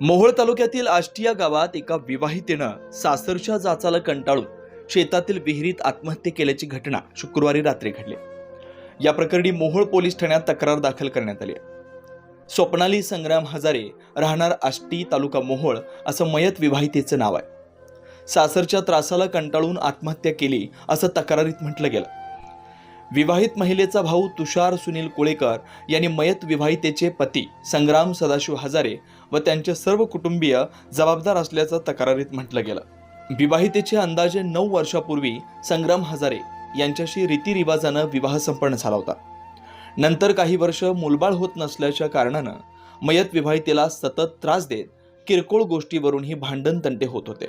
मोहोळ तालुक्यातील आष्टिया गावात एका विवाहितेनं सासरच्या जाचाला कंटाळून शेतातील विहिरीत आत्महत्या केल्याची घटना शुक्रवारी रात्री घडली. या प्रकरणी मोहोळ पोलीस ठाण्यात तक्रार दाखल करण्यात आली स्वप्नाली संग्राम हजारे राहणार आष्टी तालुका मोहोळ असं मयत विवाहितेचं नाव आहे. सासरच्या त्रासाला कंटाळून आत्महत्या केली असं तक्रारीत म्हटलं गेलं. विवाहित महिलेचा भाऊ तुषार सुनील कुळेकर यांनी मयत विवाहितेचे पती संग्राम सदाशिव हजारे व त्यांचे सर्व कुटुंबीय जबाबदार असल्याचं तक्रारीत म्हटलं गेलं. विवाहितेचे अंदाजे नऊ वर्षापूर्वी संग्राम हजारे यांच्याशी रीतिरिवाजानं विवाह संपन्न झाला होता. नंतर काही वर्ष मुलबाळ होत नसल्याच्या कारणानं मयत विवाहितेला सतत त्रास देत किरकोळ गोष्टीवरूनही भांडण तंटे होत होते.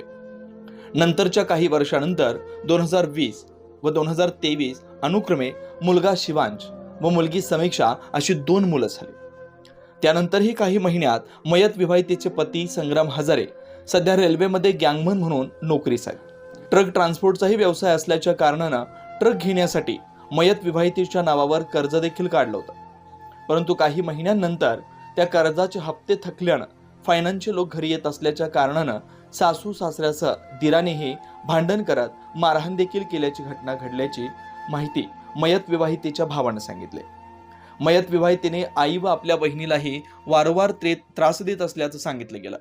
नंतरच्या काही वर्षानंतर दोन हजार वीस व दोन हजार तेवीस अनुक्रमे मुलगा शिवांश व मुलगी समीक्षा अशी दोन मुलं झाली. त्यानंतरही काही महिन्यात मयत विवाहितेचे पती संग्राम हजारे सध्या रेल्वेमध्ये गँगमन म्हणून नोकरीस आहे ट्रक ट्रान्सपोर्टचाही व्यवसाय असल्याच्या कारणानं ट्रक घेण्यासाठी मयत विवाहितेच्या नावावर कर्ज देखील काढलं होतं. परंतु काही महिन्यांनंतर त्या कर्जाचे हप्ते थकल्यानं फायनान्सचे लोक घरी येत असल्याच्या कारणानं सासू सासऱ्यासह दिरानेही भांडण करत मारहाण देखील केल्याची घटना घडल्याची माहिती मयत विवाहितेच्या भावानं सांगितले. मयत विवाहितेने आई व आपल्या बहिणीलाही वारंवार त्रे त्रास देत असल्याचं सांगितलं गेलं.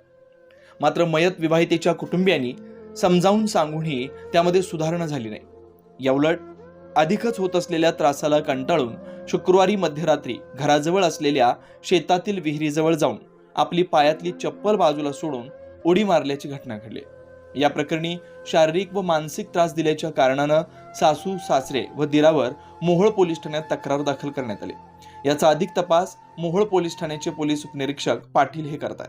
मात्र मयत विवाहितेच्या कुटुंबियांनी समजावून सांगूनही त्यामध्ये सुधारणा झाली नाही. याउलट अधिकच होत असलेल्या त्रासाला कंटाळून शुक्रवारी मध्यरात्री घराजवळ असलेल्या शेतातील विहिरीजवळ जाऊन आपली पायातली चप्पल बाजूला सोडून उडी मारल्याची घटना घडली. या प्रकरणी शारीरिक व मानसिक त्रास दिल्याच्या कारणानं सासू सासरे व दिरावर मोहोळ पोलीस ठाण्यात तक्रार दाखल करण्यात आली. याचा अधिक तपास मोहोळ पोलीस ठाण्याचे पोलीस उपनिरीक्षक पाटील हे करतात